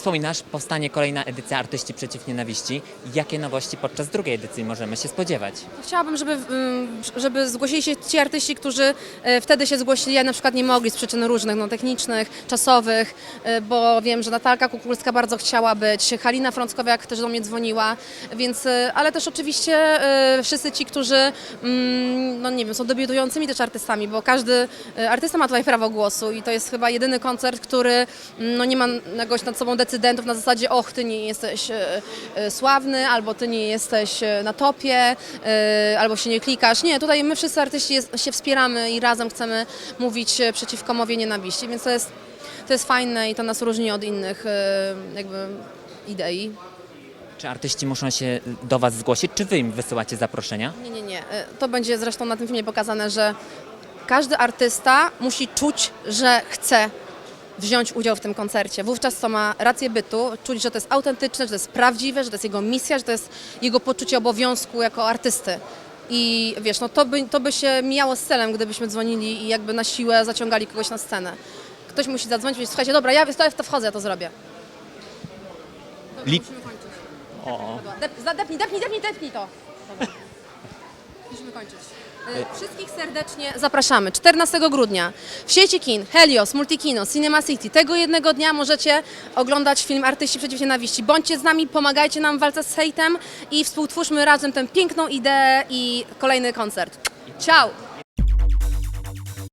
wspominasz, powstanie kolejna edycja Artyści Przeciw Nienawiści. Jakie nowości podczas drugiej edycji możemy się spodziewać? Chciałabym, żeby, mm, żeby zgłosili się ci artyści, którzy e, wtedy się zgłosili, a na przykład nie mogli z przyczyn różnych, no, technicznych, czasowych, e, bo wiem, że Natalka Kukulska bardzo chciała być, Halina Frąckowiak też do mnie dzwoniła, więc, e, ale też oczywiście wszyscy ci, którzy, mm, no nie wiem, są debiutującymi też artystami, bo każdy artysta ma tutaj prawo głosu i to jest chyba jedyny koncert, który mm, no, nie ma jakoś nad sobą decydentów na zasadzie, och, ty nie jesteś e, e, sławny, albo ty nie jesteś e, na topie, albo się nie klikasz. Nie, tutaj my wszyscy artyści się wspieramy i razem chcemy mówić przeciwko mowie nienawiści, więc to jest, to jest fajne i to nas różni od innych jakby idei. Czy artyści muszą się do Was zgłosić, czy Wy im wysyłacie zaproszenia? Nie, nie, nie. To będzie zresztą na tym filmie pokazane, że każdy artysta musi czuć, że chce wziąć udział w tym koncercie. Wówczas to ma rację bytu, czuć, że to jest autentyczne, że to jest prawdziwe, że to jest jego misja, że to jest jego poczucie obowiązku jako artysty. I wiesz, no to by, to by się mijało z celem, gdybyśmy dzwonili i jakby na siłę zaciągali kogoś na scenę. Ktoś musi zadzwonić i powiedzieć, słuchajcie, dobra, ja w to wchodzę, ja to zrobię. Dobra, Li- musimy kończyć. O, Dep, zadepnij, depnij, depnij, depnij to. Dobra. Y, Wszystkich serdecznie zapraszamy. 14 grudnia w sieci kin Helios, Multikino, Cinema City. Tego jednego dnia możecie oglądać film Artyści Przeciw Nienawiści. Bądźcie z nami, pomagajcie nam w walce z hejtem i współtwórzmy razem tę piękną ideę i kolejny koncert. Ciao!